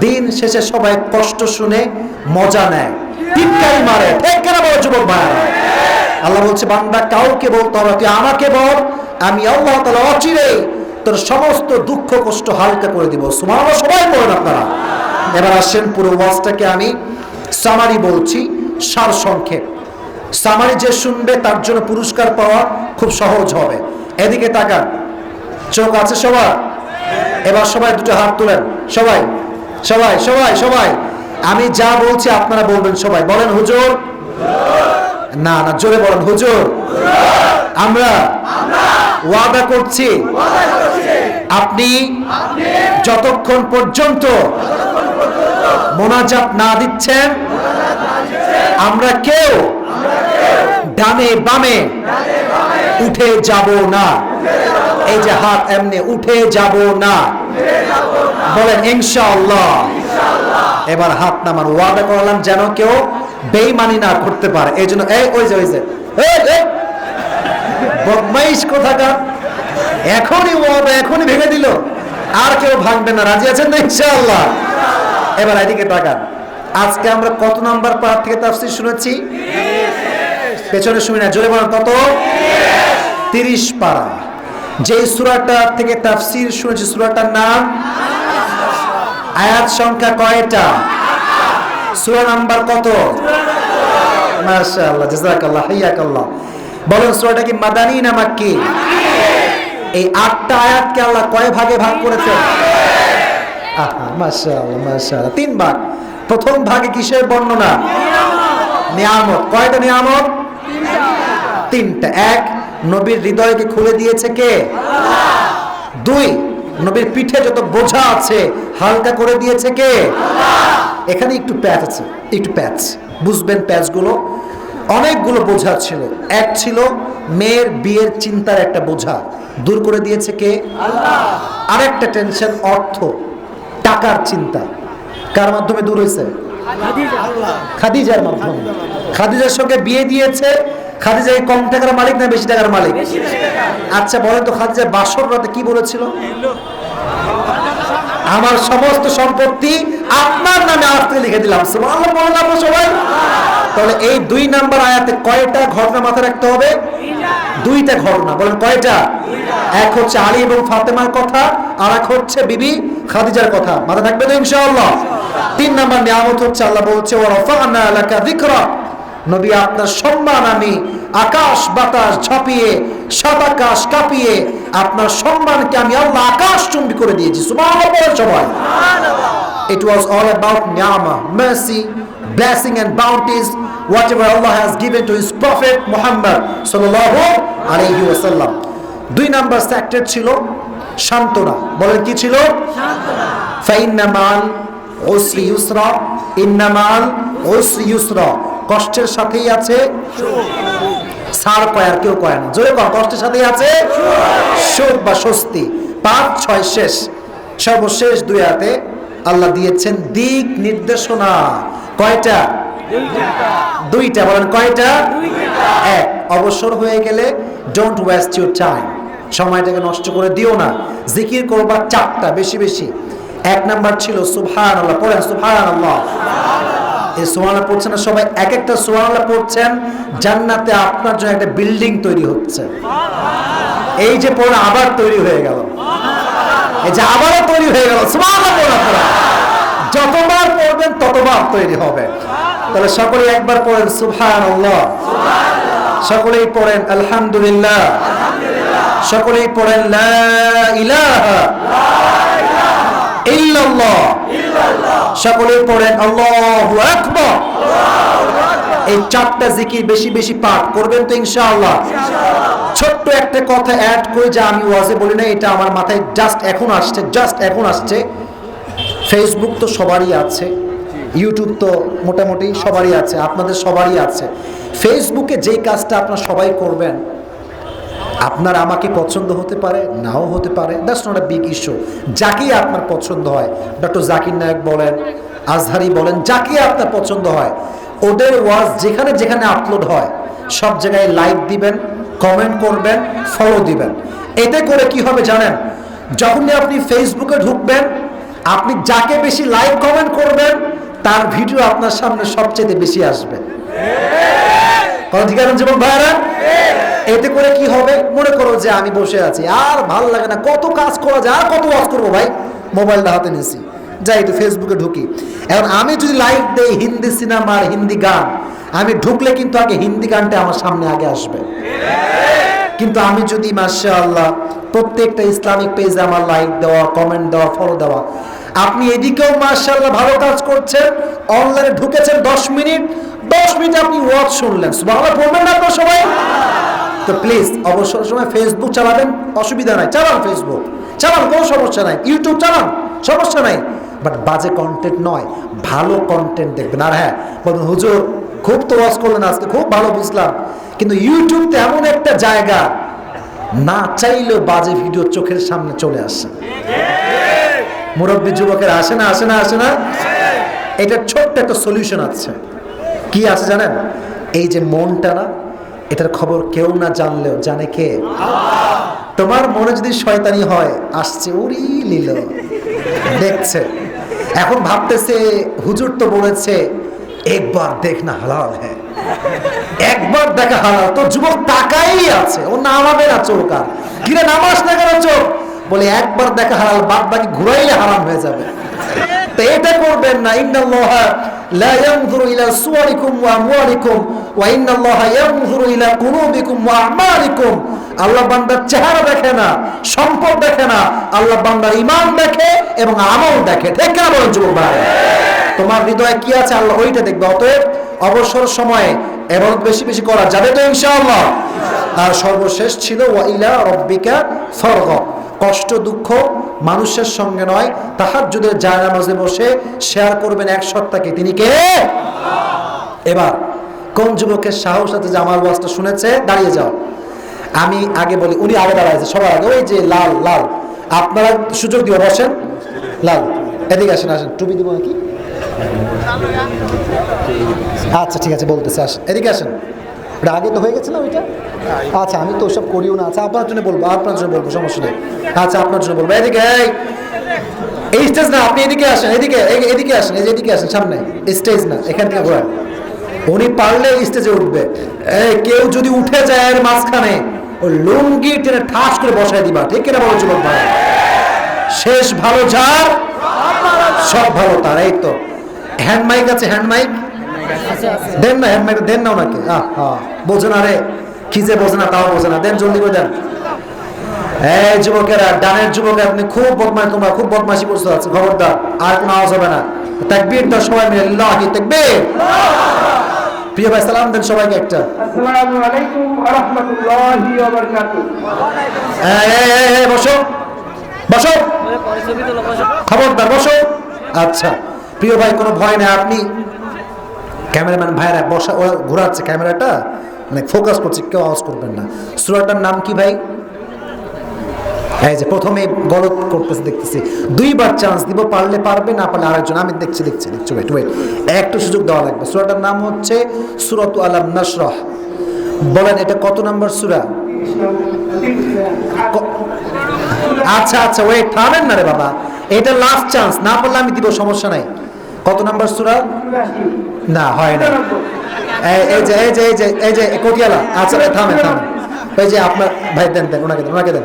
দিন শেষে সবাই কষ্ট শুনে মজা নেয়। টিটকারি মারে। কেন বলো, যুবক ভাই? আল্লাহ বলছে, বান্দা কাউকে বলতে হবে তুই আমাকে বল, আমি আল্লাহ তালা অচিরে তোর সমস্ত দুঃখ, কষ্ট হালকা করে দিব। সুমানো সবাই বলেন আপনারা। এবার আসেন পুরো ওয়াজটাকে আমি সামারি বলছি, সার সংক্ষেপ। সামারি যে শুনবে, তার জন্য পুরস্কার পাওয়া খুব সহজ হবে। এদিকে তাকান। চোখ আছে সবার? এবার সবাই দুটো হাত তুলেন। সবাই সবাই সবাই সবাই। আমি যা বলছি আপনারা বলবেন সবাই। বলেন হুজুর। না না, জোরে বলেন হুজুর। আমরা ওয়াদা করছি। আপনি যতক্ষণ পর্যন্ত মোনাজাত না দিচ্ছেন, আমরা কেউ ডানে বামে উঠে যাব না। এই যে হাত এমনি, উঠে যাব না। বলেন, ইনশাআল্লাহ। এবার হাত নামান, ওয়াদা করলাম যেন কেউ বেইমানি না করতে পারে। এই জন্য, এই, ওই যে ওই যে বদমাইশ কোথাকার? এখনই ওয়াদা, এখনই ভেঙে দিল। আর কেউ ভাঙবে না। রাজি আছেন না এবার এদিকে তাকান। আজকে আমরা কত নাম্বার পাঠ থেকে তাফসীর শুনেছি? পেছনে শুনি না, জোরে বলেন, কত? তিরিশ পারা যে সুরাটা থেকে তাফসীর শুনেছি, সুরাটার নাম? আয়াত সংখ্যা কয়টা? সূরা নাম্বার কত? মাশাআল্লাহ, জাযাকাল্লাহ, হাইয়াকাল্লাহ। বলেন, সূরাটা কি মাদানী না মাক্কি? এই আটটা আয়াতকে আল্লাহ কয় ভাগে ভাগ মাশাআল্লাহ মাশাআল্লাহ, তিন ভাগ। প্রথম ভাগে কিসের বর্ণনা? নিয়ামত। কয়টা নিয়ামত? তিনটা। এক নবীর হৃদয়কে খুলে দিয়েছে কে? দুই নবীর পিঠে যত বোঝা আছে হালকা করে দিয়েছে কে? এখানে একটু প্যাচ আছে একটু প্যাচ। বুঝবেন প্যাচগুলো? অনেকগুলো বোঝা ছিল। এক ছিল মেয়ের বিয়ের চিন্তার একটা বোঝা। দূর করে দিয়েছে কে? আরেকটা টেনশন অর্থ। টাকার চিন্তা। কার মাধ্যমে দূর হয়েছে? খাদিজার মাধ্যমে। খাদিজার সঙ্গে বিয়ে দিয়েছে খাদিজা কম টাকার মালিক না বেশি টাকার মালিক? আচ্ছা বলেন তো খাদিজা বাসর রাতে কি বলেছিল? আমার সমস্ত সম্পত্তি আপনার নামে আজকে লিখে দিলাম। বলেন সবাই। তাহলে এই দুই নাম্বার আয়াতে কয়টা ঘটনা মাথায় রাখতে হবে? দুইটা ঘটনা বলেন কয়টা? এক হচ্ছে আলী এবং ফাতেমার কথা আর এক হচ্ছে বিবি খাদিজার কথা। মাথা থাকবে তো ইনশাআল্লাহ? তিন নাম্বার নিয়ামত হচ্ছে আল্লাহ বলছে ওয়া রাফা'না লাকা যিকরা। নবী আপনার সম্মান আমি আকাশ বাতাস ঝাঁপিয়ে সাত আকাশ কাঁপিয়ে আপনার সম্মানকে আমি আল্লাহ আকাশ চুম্বি করে দিয়েছি। সবাই। all about ni'mah, mercy, blessing and bounties, whatever Allah has given to His Prophet Muhammad sallallahu alayhi wasallam. দুই নাম্বার সেক্টর ছিল সান্ত্বনা। বলেন কি ছিল? ফাইন্না মাল ওসরি ইউসরা ইন্না মাল ওসরি ইউসরা কষ্টের সাথেই আছে। সার কয় আর কেউ কয় না। জোরে কর কষ্টের সাথেই আছে? সুখ বা স্বস্তি। পাঁচ, ছয়, শেষ। সর্বশেষ দুই হাতে আল্লাহ দিয়েছেন দিক নির্দেশনা। কয়টা? দুইটা। বলেন, কয়টা? এক। অবসর হয়ে গেলে ডোন্ট ওয়েস্ট ইউর টাইম সময়টাকে নষ্ট করে দিও না। জিকির করবা চারটা, বেশি বেশি। এক নাম্বার ছিল সুবহান আল্লাহ পড়েন সুবহান আল্লাহ এই সোহানা পড়ছেন না, সবাই এক একটা সোহানা পড়ছেন, জান্নাতে আপনার জন্য একটা বিল্ডিং তৈরি হচ্ছে। এই যে পড়া আবার তৈরি হয়ে গেল। এই যে আবারও তৈরি হয়ে গেল সোহানা পড়া যতবার পড়বেন, ততবার তৈরি হবে। তাহলে সকলে একবার পড়েন আল্লাহ সকলেই পড়েন, আলহামদুলিল্লাহ। সকলেই পড়েন, লা ইলাহা ইল্লাল্লাহ। সকলেই পড়েন আল্লাহু আকবার। এই চারটা জিকির বেশি বেশি পাঠ করবেন তো ইনশাআল্লাহ। ছোট্ট একটা কথা অ্যাড করে যে আমি ওয়াজে বলি না এটা আমার মাথায় জাস্ট এখন আসছে জাস্ট এখন আসছে। ফেসবুক তো সবারই আছে ইউটিউব তো মোটামুটি সবারই আছে, আপনাদের সবারই আছে। ফেসবুকে যেই কাজটা আপনারা সবাই করবেন আপনার আমাকে পছন্দ হতে পারে, নাও হতে পারে that's not a big issue যাকেই আপনার পছন্দ হয় ডক্টর জাকির নায়ক বলেন, আজহারি বলেন যাকে আপনার পছন্দ হয়, ওদের ওয়াজ যেখানে যেখানে আপলোড হয়, সব জায়গায় লাইক দিবেন কমেন্ট করবেন ফলো দিবেন। এতে করে কি হবে জানেন? যখনই আপনি ফেসবুকে ঢুকবেন, আপনি যাকে বেশি লাইক কমেন্ট করবেন, তার ভিডিও আপনার সামনে সবচেয়ে বেশি আসবে। কথা ঠিক আছে ভাইরা এতে করে কি হবে? মনে করো যে আমি বসে আছি। আর ভালো লাগে না। কত কাজ করা যায়, আর কত ওয়াজ করব ভাই? মোবাইলটা হাতে নিয়েছি যাই তো ফেসবুকে ঢুকি। এখন আমি যদি লাইক দেই হিন্দি সিনেমা আর হিন্দি গান, আমি ঢুকলে কিন্তু আগে হিন্দি গানটা আমার সামনে আগে আসবে। কিন্তু আমি যদি মাসা আল্লাহ প্রত্যেকটা ইসলামিক পেজে আমার লাইক দেওয়া কমেন্ট দেওয়া ফলো দেওয়া, আপনি এদিকেও মার্শাল্লাহ ভালো কাজ করছেন। অনলাইনে ঢুকেছেন দশ মিনিট। দশ মিনিট আপনি ওয়াজ শুনলেন। বাংলা পড়বেন না তো প্লিজ অবসর সময় ফেসবুক চালাবেন, অসুবিধা নাই। চালান ফেসবুক চালান, কোনো সমস্যা নাই। ইউটিউব চালান, সমস্যা নাই। বাট বাজে কন্টেন্ট নয়, ভালো কন্টেন্ট দেখবেন। আর হ্যাঁ বলুন, হুজুর, খুব তো ওয়াজ করলেন আজকে, খুব ভালো বুঝলাম। কিন্তু ইউটিউব তো এমন একটা জায়গা, না চাইলেও বাজে ভিডিও চোখের সামনে চলে আসে। মুরব্বী যুবকের, আসে না আসে না আসে না? এটার ছোট্ট একটা সলিউশন আছে। কি আছে জানেন? এই যে মনটা না এটার খবর কেউ না জানলেও জানে কে? তোমার মনে যদি শয়তানি হয়, আসছে উড়ি লিল। দেখছে। এখন ভাবতেছে, হুজুর তো বলেছে, একবার দেখ না হালাল হ্যাঁ। একবার দেখা হালাল তো যুবক তাকাই আছে, ও নামাবে না চোখ আর। কিরে নামাজ না চোখ? বলে, একবার দেখা হালাল বাদ বাকি ঘুরাইলে হারাম হয়ে যাবে। তো এটা করবেন না, ইন্নাল্লাহ। ইলা সুওয়ারিকুম ওয়া আমওয়ালিকুম ওয়া ইন্নাল্লাহ ইয়ানজুরু ইলা কুলুবিকুম ওয়া আমালিকুম আল্লাহ বান্দার চেহারা দেখে না, সম্পদ দেখে না, আল্লাহ বান্দার ঈমান দেখে এবং আমল দেখে। ঠিক না বলেন যুবক ভাই তোমার হৃদয়ে কি আছে? আল্লাহ ওইটা দেখবে। অতএব অবসর সময়ে এবং বেশি বেশি করা যাবে তো ইনশাআল্লাহ। আর সর্বশেষ ছিল, ওয়া ইলা রব্বিকা ফরগ কষ্ট দুঃখ মানুষের সঙ্গে নয়। তাহার যদি জায়নামাজে বসে শেয়ার করবেন এক সত্তাকে তিনি কে? এবার কোন যুবকের সাহস আছে যে আমার ওয়াজটা শুনেছে? দাঁড়িয়ে যাও। আমি আগে বলি উনি আগে দাঁড়াইছে সবার আগে। ওই যে লাল লাল। আপনারা সুযোগ দিয়ে বসেন। লাল। এদিকে আসেন আসেন। টুপি দিব নাকি? আচ্ছা ঠিক আছে বলতেছে আসেন। এদিকে আসেন। ওটা আগে তো হয়ে গেছে না ওইটা? আচ্ছা আমি তো ওসব করিও না। আচ্ছা আপনার জন্য বলব আপনার জন্য বলব সমস্যা নেই। আচ্ছা আপনার জন্য বলব। এদিকে এই! এই স্টেজ না আপনি এদিকে আসেন এদিকে এদিকে আসেন এই যে এদিকে আসেন সামনে। স্টেজ না এখান থেকে ঘোরান। উনি পারলে স্টেজে উঠবে। এই কেউ যদি উঠে যায় এর মাঝখানে ওই লুঙ্গি টেনে ঠাস করে বসায় দিবা। ঠিক কিনা বলো যুবক ভাই? শেষ ভালো যার সব ভালো তার এই তো। হ্যান্ড মাইক আছে হ্যান্ড মাইক দেন না হ্যান্ড মাইক দেন না ওনাকে। আহ, আহ, বোঝে না রে। কি যে বোঝে না তাও বোঝে না। দেন জলদি করে দেন। এই যুবকেরা ডানের যুবক আপনি খুব বদমাই তোমরা খুব বদমাশি করছ আছে খবরদার। আর কোনো আওয়াজ হবে না। তাকবীর দাও সবাই মিলে আল্লাহি তাকবীর। প্রিয় ভাই সালাম দেন সবাইকে একটা। আসসালামু আলাইকুম ওয়া রাহমাতুল্লাহি ওয়া বারাকাতুহু। এই, বসো। বসো। খবরদার বসো। আচ্ছা। প্রিয় ভাই কোনো ভয় নেই আপনি ক্যামেরাম্যান ভাইরা বসা ঘোরাচ্ছে ক্যামেরাটা। মানে ফোকাস করছে, কেউ আওয়াজ করবেন না। সুরাটার নাম কি ভাই? এই যে প্রথমে গলত করতেছে, দেখতেছি। দুইবার চান্স দিব, পারলে পারবে, না পারলে আরেকজন। আমি দেখছি দেখছি দেখছি ওয়েট ওয়েট একটু সুযোগ দেওয়া লাগবে। সুরাটার নাম হচ্ছে সুরত আলাম নাসরহ বলেন, এটা কত নাম্বার সুরা? আচ্ছা আচ্ছা ওয়েট থামেন না রে বাবা। এটা লাস্ট চান্স না পারলে আমি দিব, সমস্যা নাই। কত নাম্বার সুরা? না, হয় না এই- এই যে এই যে এই যে এই যে কটিয়ালা। আচ্ছা ভাই থামেন থামেন। এই যে আপনার ভাই দেন দেন ওনাকে দেন ওনাকে দেন।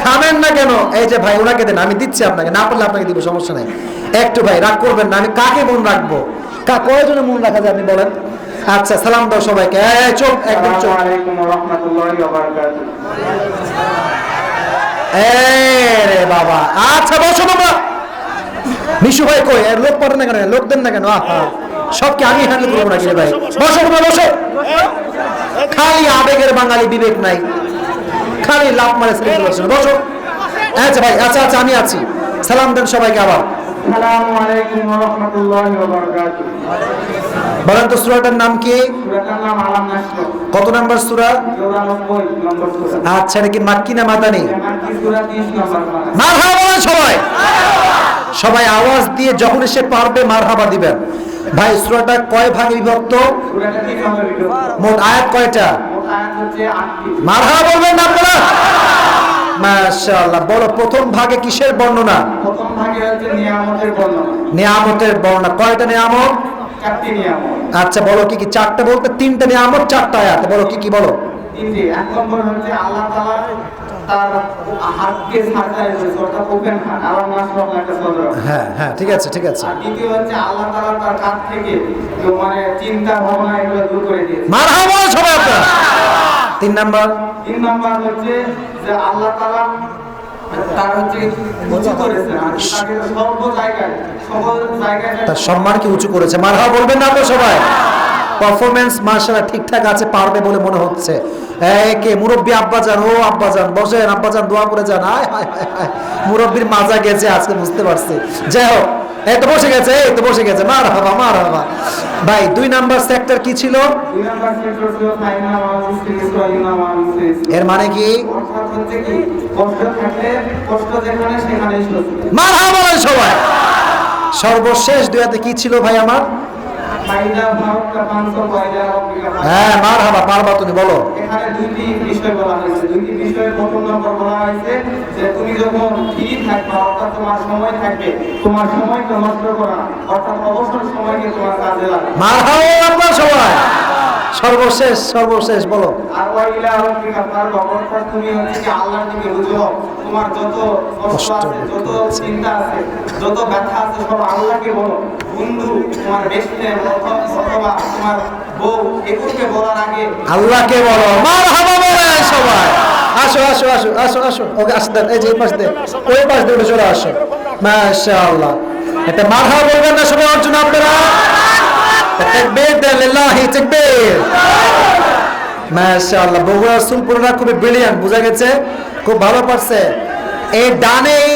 থামেন না কেন? এই যে ভাই ওনাকে দেন আমি দিচ্ছি আপনাকে না পারলে আপনাকে দিব সমস্যা নাই। একটু ভাই রাগ করবেন না আমি কাকে মন রাখব? কা কয়জনে মন রাখা যায় আপনি বলেন? আচ্ছা সালাম দাও সবাইকে। এই চোখ একদম চোখ রে বাবা। আচ্ছা বসো মিশু ভাই কই? লোক পারে না কেন? লোক দেন না কেন? আহা। সবকে আমি হ্যান্ডেল করব রে ভাই? বসো তোমরা বসো। খালি আবেগের বাঙালি বিবেক নাই। খালি লাভ মারে না। বসো। আচ্ছা ভাই আচ্ছা আচ্ছা আমি আছি। সালাম দেন সবাইকে আবার। বলেন তো সুরাটার নাম কি? কত নাম্বার সুরা? 94 নম্বর সূরা। আচ্ছা এটা কি মাক্কি না মাদানি? এমন কি সূরা 30 নম্বর পারা মারহাবা সবাই। সবাই আওয়াজ দিয়ে যখন সে পারবে মারহাবা দিবেন। ভাই, সুরাটা কয় ভাগে বিভক্ত? মোট আয়াত কয়টা? মোট আয়াত হচ্ছে 8টি মারহাবা বলবেন না আপনারা? মাশাআল্লাহ, বলো প্রথম ভাগে কিসের বর্ণনা? প্রথম ভাগে হচ্ছে নিয়ামতের বর্ণনা। নিয়ামতের বর্ণনা কয়টা নিয়ামত? চারটি নিয়ামত আচ্ছা বলো কি কি? চারটা বলতে তিনটা নিয়ামত, চারটা আয়াত। বলো কি কি বলো? তিনটি এক নম্বর হচ্ছে আল্লাহ তাআলা তার হাতকে সাজায় রয়েছে অর্থাৎ ওপেন হাত আল্লাহ নাসরম একটা সদর হ্যাঁ হ্যাঁ ঠিক আছে ঠিক আছে। আর দ্বিতীয় হচ্ছে আল্লাহ তাআলা তার কাছ থেকে মানে চিন্তা ভাবনা এগুলো দূর করে দিয়েছে। মারহাবা সবাই আপনারা। তিন নাম্বার। তিন নম্বর হচ্ছে যে আল্লাহ তাআলা তার হচ্ছে উঁচু করেছে? মারহাবা বলবেন না আপনারা সবাই। পারফরমেন্স মার্শাল্লাহ ঠিকঠাক আছে পারবে বলে মনে হচ্ছে। কে মুরব্বী আব্বাজান ও আব্বাজান বসেন আব্বাজান দোয়া করে যান। আয় হায় হায় হায়। মুরব্বীর মাজা গেছে আজকে বুঝতে পারছি। যাই হোক এই তো বসে গেছে এই তো বসে গেছে মার হাবা মার হাবা ভাই দুই নাম্বার সেক্টর কি ছিল? এর মানে কি? মার হাবা সবাই। সর্বশেষ দুয়াতে কি ছিল ভাই আমার? হ্যাঁ মার হাবা পারবা তুমি বলো। এখানে দুইটি বিষয় বলা হয়েছে। দুইটি বিষয়ের প্রথম নম্বর বলা হয়েছে যে তুমি যখন ফ্রি থাকবে অর্থাৎ তোমার সময় থাকবে তোমার সময়কে নষ্ট করা অর্থাৎ অবসর সময়কে তোমার কাজে লাগে মার হাবা সবাই। সর্বশেষ সর্বশেষ বলো। তোমার যত কষ্ট কষ্ট আছে যত চিন্তা আছে যত ব্যথা আছে সব আল্লাহকে বলো। বন্ধু তোমার বেস্ট অথবা তোমার বউ এগুলোকে বলার আগে আল্লাহকে বলো। মার হাবা বলে সবাই। আসো আসো আসো আসো আসো। ওকে আসতে এই যে পাশ দিয়ে। ওই পাশ দিয়ে চলে আসো। মাশাআল্লাহ। এটা মার হাবা বলবেন না সবাই অর্জুন আপনারা? তাকবীর লিল্লাহি তাকবীর। মাশাআল্লাহ বগুড়া সুলপুররা খুবই ব্রিলিয়ান্ট বোঝা গেছে? খুব ভালো পারছে। এই ডানে এই